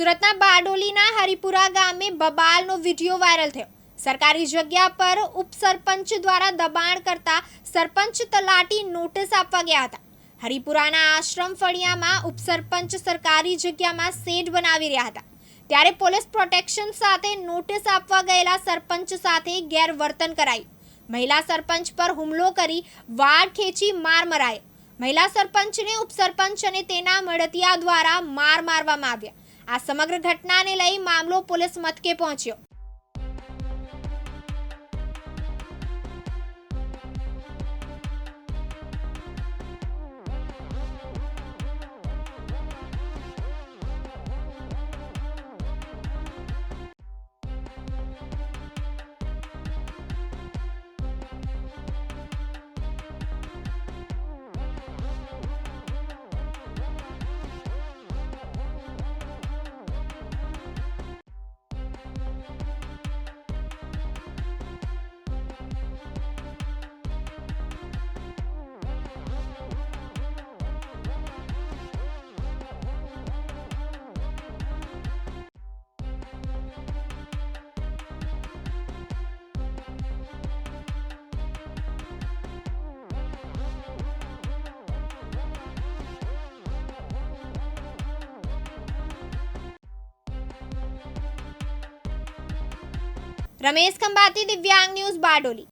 સુરતના બારડોલીના હરિપુરા ગામે બબાલનો video viral થયો. સરકારી જગ્યા પર ઉપસરપંચ દ્વારા દબાણ કરતા સરપંચ તલાટી નોટિસ આપવા ગયા હતા. હરિપુરાના આશ્રમ ફળિયામાં ઉપસરપંચ સરકારી જગ્યામાં શેડ બનાવી રહ્યા હતા. ત્યારે પોલીસ પ્રોટેક્શન સાથે નોટિસ આપવા ગયેલા સરપંચ સાથે ગેરવર્તન કરાયું. મહિલા સરપંચ પર હુમલો કરી વાળ ખેંચી માર મરાયો. મહિલા સરપંચને ઉપસરપંચ અને તેના મળતિયા દ્વારા માર મારવામાં આવ્યા. આ સમગ્ર ઘટનાને લઈ મામલો પોલીસ મથકે પહોંચ્યો. રમેશ ખંભાતી દિવ્યાંગ ન્યૂઝ બારડોલી